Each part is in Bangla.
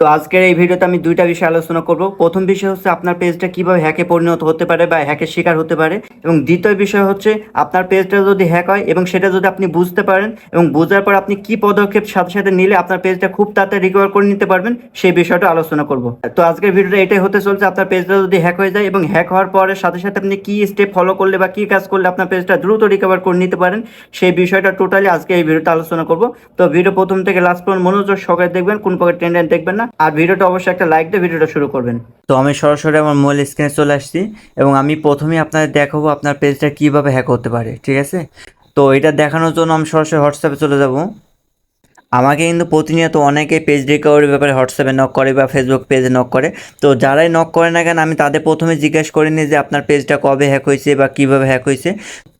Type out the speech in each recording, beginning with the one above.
তো আজকের এই ভিডিওতে আমি দুইটা বিষয় আলোচনা করব। প্রথম বিষয় হচ্ছে আপনার পেজটা কীভাবে হ্যাকে পরিণত হতে পারে বা হ্যাকের শিকার হতে পারে। এবং দ্বিতীয় বিষয় হচ্ছে আপনার পেজটা যদি হ্যাক হয় এবং সেটা যদি আপনি বুঝতে পারেন এবং বোঝার পর আপনি কি পদক্ষেপ সাথে সাথে নিলে আপনার পেজটা খুব তাড়াতাড়ি রিকভার করে নিতে পারবেন, সেই বিষয়টা আলোচনা করব। তো আজকের ভিডিওটা এটাই হতে চলছে, আপনার পেজটা যদি হ্যাক হয়ে যায় এবং হ্যাক হওয়ার পরে সাথে সাথে আপনি কি স্টেপ ফলো করলে বা কি কাজ করলে আপনার পেজটা দ্রুত রিকভার করে নিতে পারেন, সেই বিষয়টা টোটালি আজকে এই ভিডিওতে আলোচনা করব। তো ভিডিও প্রথম থেকে লাস্ট পর্যন্ত মনোযোগ সহকারে দেখবেন, কোন প্রকার টেন্ডেন্ট দেখবেন না। আর ভিডিওটা অবশ্যই একটা লাইক দিয়ে ভিডিওটা শুরু করবেন। তো আমি সরাসরি আমার মোবাইল স্ক্রিনে চলে আসছি এবং আমি প্রথমেই আপনাদের দেখাবো আপনার পেজটা কীভাবে হ্যাক হতে পারে, ঠিক আছে? তো এটা দেখানোর জন্য আমি সরাসরি হোয়াটসঅ্যাপে চলে যাব। আমাকে কিন্তু প্রতিনিয়ত অনেকে পেজ রিকভারির ব্যাপারে হোয়াটসঅ্যাপে নক করে বা ফেসবুক পেজে নক করে। তো যারাই নক করে না কেন, আমি তাদের প্রথমে জিজ্ঞেস করে নিই যে আপনার পেজটা কবে হ্যাক হয়েছে বা কীভাবে হ্যাক হয়েছে।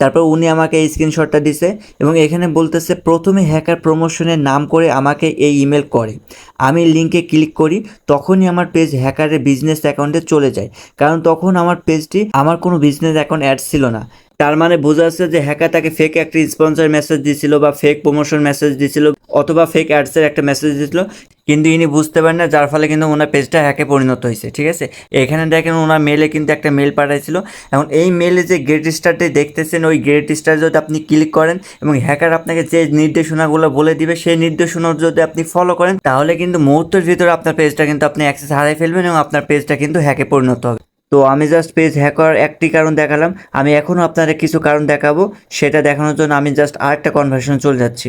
তারপর উনি আমাকে এই স্ক্রিনশটটা দিছে এবং এখানে বলতেছে, প্রথমে হ্যাকার প্রমোশনের নাম করে আমাকে এই ইমেল করে। আমি লিঙ্কে ক্লিক করি, তখনই আমার পেজ হ্যাকারের বিজনেস অ্যাকাউন্টে চলে যায়। কারণ তখন আমার পেজটি আমার কোনো বিজনেস অ্যাকাউন্ট অ্যাড ছিল না। তার মানে বোঝা যাচ্ছে যে হ্যাকার তাকে ফেক একটা স্পন্সর মেসেজ দিছিল বা ফেক প্রমোশন মেসেজ দিছিল অথবা ফেক অ্যাডসের একটা মেসেজ দিছিল। কিন্তু ইনি বুঝতে পারেন না, যার ফলে কিন্তু ওনার পেজটা হ্যাকে পরিণত হয়েছে, ঠিক আছে? এখানে দেখেন ওনার মেলে কিন্তু একটা মেল পাঠাইছিল। এখন এই মেলে যে গ্রেট স্টারটি দেখতেছেন, ওই গ্রেট স্টার যদি আপনি ক্লিক করেন এবং হ্যাকার আপনাকে যে নির্দেশনাগুলো বলে দিবে, সেই নির্দেশনা যদি আপনি ফলো করেন, তাহলে কিন্তু মুহূর্তের ভিতরে আপনার পেজটা কিন্তু আপনি অ্যাক্সেস হারাই ফেলবেন এবং আপনার পেজটা কিন্তু হ্যাকে পরিণত হবে। তো আমি জাস্ট পেজ হ্যাক করার একটি কারণ দেখালাম। আমি এখনও আপনাদের কিছু কারণ দেখাবো, সেটা দেখানোর জন্য আমি জাস্ট আরেকটা কনভার্সেশন চলে যাচ্ছি।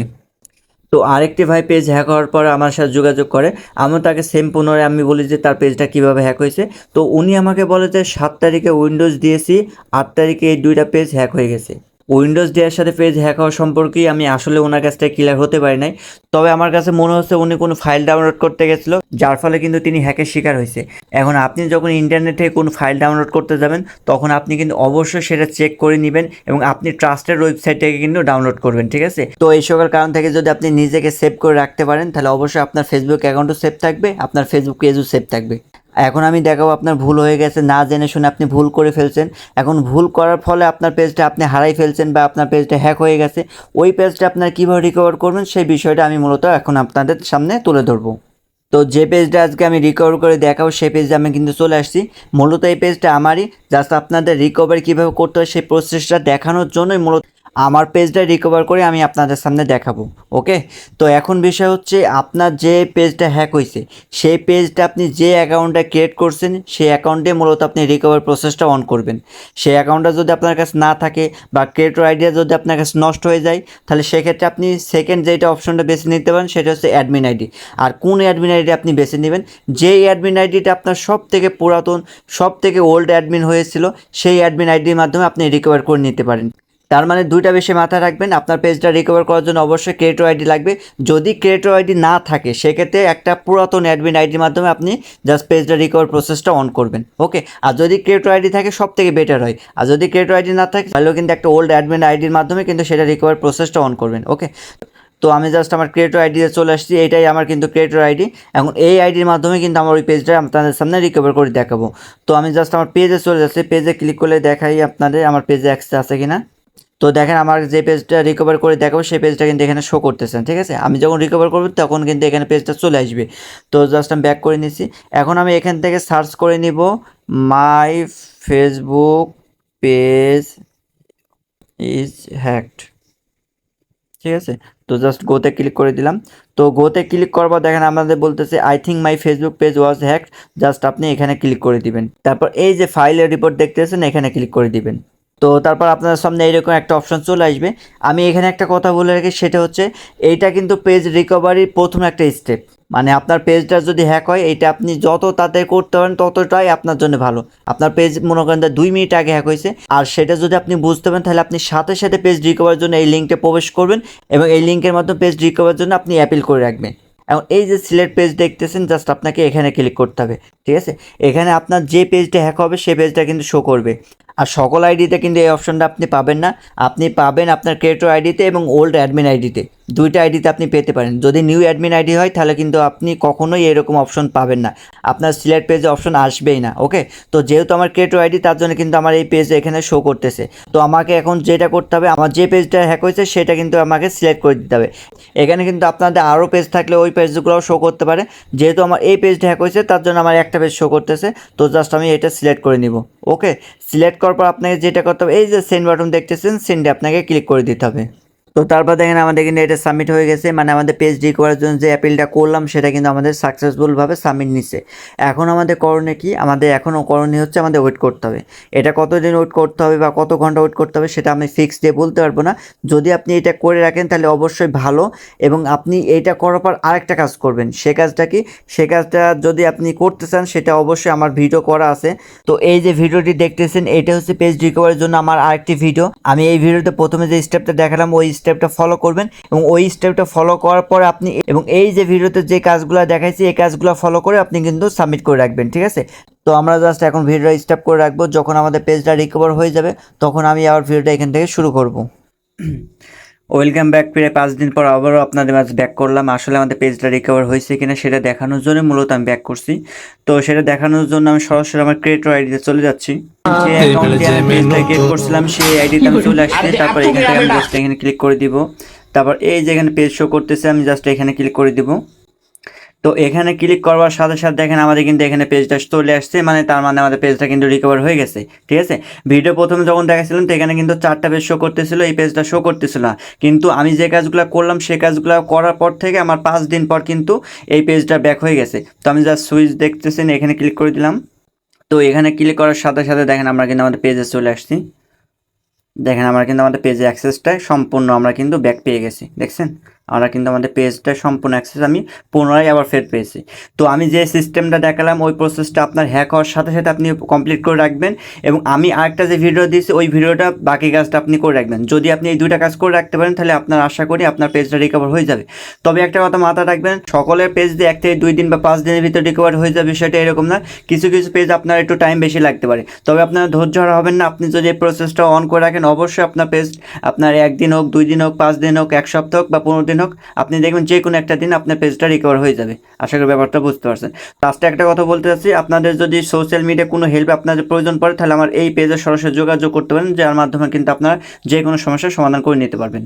তো আরেকটি ভাই পেজ হ্যাক হওয়ার পর আমার সাথে যোগাযোগ করে। আমিও তাকে সেম পুনরায় আমি বলি যে তার পেজটা কীভাবে হ্যাক হয়েছে। তো উনি আমাকে বলে যে, সাত তারিখে উইন্ডোজ দিয়েছি, আট তারিখে এই দুইটা পেজ হ্যাক হয়ে গেছে। উইন্ডোজ ডেয়ার সাথে পেজ হ্যাক হওয়া সম্পর্কেই আমি আসলে ওনার কাছ থেকে ক্লিয়ার হতে পারি নাই। তবে আমার কাছে মনে হচ্ছে উনি কোনো ফাইল ডাউনলোড করতে গেছিল, যার ফলে কিন্তু তিনি হ্যাকের শিকার হয়েছে। এখন আপনি যখন ইন্টারনেটে কোনো ফাইল ডাউনলোড করতে যাবেন, তখন আপনি কিন্তু অবশ্যই সেটা চেক করে নেবেন এবং আপনি ট্রাস্টেড ওয়েবসাইট থেকে কিন্তু ডাউনলোড করবেন, ঠিক আছে? তো এই সকল কারণ থেকে যদি আপনি নিজেকে সেভ করে রাখতে পারেন, তাহলে অবশ্যই আপনার ফেসবুক অ্যাকাউন্টও সেভ থাকবে, আপনার ফেসবুক পেজও সেভ থাকবে। এখন আমি দেখাবো আপনার ভুল হয়ে গেছে, না জেনে শুনে আপনি ভুল করে ফেলছেন। এখন ভুল করার ফলে আপনার পেজটা আপনি হারাই ফেলছেন বা আপনার পেজটা হ্যাক হয়ে গেছে। ওই পেজটা আপনার কীভাবে রিকভার করবেন সেই বিষয়টা আমি মূলত এখন আপনাদের সামনে তুলে ধরবো। তো যে পেজটা আজকে আমি রিকভার করে দেখাবো, সেই পেজে আমি কিন্তু চলে আসছি। মূলত এই পেজটা আমারই জাস্ট আপনাদের রিকভারি কীভাবে করতে হয় সেই প্রসেসটা দেখানোর জন্যই মূলত আমার পেজটা রিকভার করে আমি আপনাদের সামনে দেখাবো ওকে তো এখন বিষয় হচ্ছে আপনার যে পেজটা হ্যাক হয়েছে সেই পেজটা আপনি যে অ্যাকাউন্টটা ক্রিয়েট করছেন, সেই অ্যাকাউন্টে মূলত আপনি রিকভার প্রসেসটা অন করবেন। সেই অ্যাকাউন্টটা যদি আপনার কাছে না থাকে বা ক্রিয়েটর আইডিয়া যদি আপনার কাছে নষ্ট হয়ে যায়, তাহলে সেক্ষেত্রে আপনি সেকেন্ড যেটা অপশনটা বেছে নিতে পারেন, সেটা হচ্ছে অ্যাডমিন আইডি আর কোন অ্যাডমিন আইডি আপনি বেছে নেবেন, যেই অ্যাডমিন আইডিটা আপনার সব থেকে পুরাতন সব থেকে ওল্ড অ্যাডমিন হয়েছিল, সেই অ্যাডমিন আইডির মাধ্যমে আপনি রিকভার করে নিতে পারেন। তার মানে দুইটা বিষয় মাথায় রাখবেন, আপনার পেজটা রিকভার করার জন্য অবশ্যই ক্রিয়েটর আইডি লাগবে। যদি ক্রিয়েটর আইডি না থাকে, সেক্ষেত্রে একটা পুরাতন অ্যাডমিন আইডির মাধ্যমে আপনি জাস্ট পেজটা রিকভার প্রসেসটা অন করবেন ওকে আর যদি ক্রিয়েটর আইডি থাকে সব থেকে বেটার হয়। আর যদি ক্রিয়েটর আইডি না থাকে, তাহলেও কিন্তু একটা ওল্ড অ্যাডমিন আইডির মাধ্যমে কিন্তু সেটা রিকভার প্রসেসটা অন করবেন ওকে তো আমি জাস্ট আমার ক্রিয়েটর আইডিতে চলে আসছি, এটাই আমার কিন্তু ক্রিয়েটর আইডি এখন এই আইডির মাধ্যমে কিন্তু আমার ওই পেজটা আপনাদের সামনে রিকভার করে দেখাবো। তো আমি জাস্ট আমার পেজে চলে যাচ্ছি পেজে ক্লিক করলে দেখাই আপনাদের, আমার পেজে অ্যাক্সেস আছে কিনা। তো দেখেন আমার যে পেজটা রিকভার করে দেখাবো, সেই পেজটা কিন্তু এখানে শো করতেছেন, ঠিক আছে? আমি যখন রিকভার করব, তখন কিন্তু এখানে পেজটা চলে আসবে। তো জাস্ট আমি ব্যাক করে নিচ্ছি। এখন আমি এখান থেকে সার্চ করে নিব my Facebook page is hacked ঠিক আছে? তো জাস্ট গোতে ক্লিক করে দিলাম। তো গোতে ক্লিক করবার দেখেন আমাদের বলতেছে I think my Facebook page was hacked just আপনি এখানে ক্লিক করে দিবেন। তারপর এই যে ফাইলের রিপোর্ট দেখতেছেন, এখানে ক্লিক করে দিবেন। তো তারপর আপনার সামনে এইরকম একটা অপশন চলে আসবে। আমি এখানে একটা কথা বলে রাখি, সেটা হচ্ছে এইটা কিন্তু পেজ রিকভারির প্রথম একটা স্টেপ মানে আপনার পেজটা যদি হ্যাক হয় এটা আপনি যত তাড়াতাড়ি করতে পারেন, ততটাই আপনার জন্য ভালো। আপনার পেজ মনে করেন দুই মিনিট আগে হ্যাক হয়েছে। আর সেটা যদি আপনি বুঝতে পারেন, তাহলে আপনি সাথে সাথে পেজ রিকভারের জন্য এই লিঙ্কে প্রবেশ করবেন এবং এই লিঙ্কের মাধ্যমে পেজ রিকভারের জন্য আপনি অ্যাপিল করে রাখবেন। এবং এই যে সিলেক্ট পেজ দেখতেছেন জাস্ট আপনাকে এখানে ক্লিক করতে হবে, ঠিক আছে? এখানে আপনার যে পেজটা হ্যাক হবে সেই পেজটা কিন্তু শো করবে। আর সকল আইডিতে কিন্তু এই অপশনটা আপনি পাবেন না। আপনি পাবেন আপনার ক্রিয়েটর আইডিতে এবং ওল্ড অ্যাডমিন আইডিতে। দুইটা আইডিতে আপনি পেতে পারেন। যদি নিউ অ্যাডমিন আইডি হয়, তাহলে কিন্তু আপনি কখনোই এরকম অপশন পাবেন না। আপনার সিলেক্ট পেজে অপশন আসবেই না ওকে তো যেহেতু আমার ক্রিয়েটর আইডি, তার জন্য কিন্তু আমার এই পেজ এখানে শো করতেছে। তো আমাকে এখন যেটা করতে হবে, আমার যে পেজটা হ্যাক হয়েছে, সেটা কিন্তু আমাকে সিলেক্ট করে দিতে হবে। এখানে কিন্তু আপনাদের আরও পেজ থাকলে ওই পেজগুলোও শো করতে পারে। যেহেতু আমার এই পেজটা হ্যাক হয়েছে, তার জন্য আমার একটা পেজ শো করতেছে। তো জাস্ট আমি এটা সিলেক্ট করে নিব। ওকে সিলেক্ট করার পর আপনাকে যেটা করতে হবে, এই যে সেন্ড বাটন দেখতেছেন সেন্ডে আপনাকে ক্লিক করে দিতে হবে। তো তারপর দেখেন আমাদের কিন্তু এটা সাবমিট হয়ে গেছে মানে আমাদের পেজ রিকভারের জন্য যে অ্যাপিলটা করলাম, সেটা কিন্তু আমাদের সাকসেসফুলভাবে সাবমিট নিচ্ছে এখন আমাদের করণীয় কি? আমাদের এখনও করণীয় হচ্ছে আমাদের ওয়েট করতে হবে। এটা কতদিন ওয়েট করতে হবে বা কত ঘণ্টা ওয়েট করতে হবে সেটা আমি ফিক্স দিয়ে বলতে পারব না। যদি আপনি এটা করে রাখেন তাহলে অবশ্যই ভালো এবং আপনি এটা করার পর আরেকটা কাজ করবেন। সে কাজটা কি? সে কাজটা যদি আপনি করতে চান সেটা অবশ্যই আমার ভিডিও করা আছে। তো এই যে ভিডিওটি দেখতেছেন, এটা হচ্ছে পেজ রিকভারের জন্য আমার আরেকটি ভিডিও আমি এই ভিডিওতে প্রথমে যে স্টেপটা দেখালাম, ওই স্টেপটা ফলো করবেন এবং ওই স্টেপটা ফলো করার পর আপনি এবং এই যে ভিডিওতে যে কাজগুলো দেখাইছি, এই কাজগুলো ফলো করে আপনি কিন্তু সাবমিট করে রাখবেন, ঠিক আছে? তো আমরা জাস্ট এখন ভিডিওটা স্টপ করে রাখব, যখন আমাদের পেজটা রিকভার হয়ে যাবে, তখন আমি আবার ভিডিওটা এখান থেকে শুরু করব। ওয়েলকাম ব্যাক প্রায় পাঁচ দিন পর আবারও আপনাদের মাঝে ব্যাক করলাম। আসলে আমাদের পেজটা রিকভার হয়েছে কিনা সেটা দেখানোর জন্য মূলত আমি ব্যাক করছি। তো সেটা দেখানোর জন্য আমি সরাসরি আমার ক্রিয়েটর আইডিতে চলে যাচ্ছি। যে অ্যাকাউন্টে আমি পেজটা ক্রিয়েট করছিলাম সেই আইডিতে আমি চলে আসছি। তারপর এখান থেকে আমি জাস্ট এখানে ক্লিক করে দিব। তারপর এই যে এখানে পেজ শো করতেছে আমি জাস্ট এখানে ক্লিক করে দিব। তো এখানে ক্লিক করবার সাথে সাথে দেখেন আমাদের কিন্তু এখানে পেজটা চলে আসছে মানে তার মানে আমাদের পেজটা কিন্তু রিকভার হয়ে গেছে, ঠিক আছে? ভিডিও প্রথমে যখন দেখাছিলাম তো এখানে কিন্তু চারটা পেজ শো করতেছিল, এই পেজটা শো করতেছিল না। কিন্তু আমি যে কাজগুলো করলাম সেই কাজগুলো করার পর থেকে আমার পাঁচ দিন পর কিন্তু এই পেজটা ব্যাক হয়ে গেছে। তো আমি জাস্ট সুইচ দেখতেছেন, এখানে ক্লিক করে দিলাম। তো এখানে ক্লিক করার সাথে সাথে দেখেন আমরা কিন্তু আমাদের পেজে চলে আসছি। দেখেন আমরা কিন্তু আমাদের পেজে অ্যাক্সেসটা সম্পূর্ণ আমরা কিন্তু ব্যাক পেয়ে গেছি, দেখছেন? আমরা কিন্তু আমাদের পেজটা সম্পূর্ণ অ্যাক্সেস আমি পুনরায় আবার ফের পেয়েছি। তো আমি যে সিস্টেমটা দেখালাম, ওই প্রসেসটা আপনার হ্যাক হওয়ার সাথে সাথে আপনি কমপ্লিট করে রাখবেন এবং আমি আরেকটা যে ভিডিও দিয়েছি, ওই ভিডিওটা বাকি কাজটা আপনি করে রাখবেন। যদি আপনি এই দুইটা কাজ করে রাখতে পারেন, তাহলে আপনার আশা করি আপনার পেজটা রিকভার হয়ে যাবে। তবে একটা কথা মাথায় রাখবেন, সকলের পেজ দিয়ে এক থেকে দুই দিন বা পাঁচ দিনের ভিতরে রিকভার হয়ে যাবে বিষয়টা এরকম না। কিছু কিছু পেজ আপনার একটু টাইম বেশি লাগতে পারে। তবে আপনার ধৈর্য হবেন না। আপনি যদি এই প্রসেসটা অন করে রাখেন, অবশ্যই আপনার পেজ আপনার একদিন হোক, দুই দিন হোক, পাঁচ দিন হোক, এক সপ্তাহ হোক বা পনেরো দিন হোক, আপনি দেখবেন যে কোনো একটা দিন আপনার পেজটা রিকভার হয়ে যাবে। আশা করি ব্যাপারটা বুঝতে পারছেন। লাস্টে একটা কথা বলতে চাচ্ছি, আপনাদের যদি সোশ্যাল মিডিয়া কোনো হেল্প আপনাদের প্রয়োজন পড়ে, তাহলে আমার এই পেজে সরাসরি যোগাযোগ করতে পারেন, যার মাধ্যমে কিন্তু আপনারা যে কোনো সমস্যার সমাধান করে নিতে পারবেন।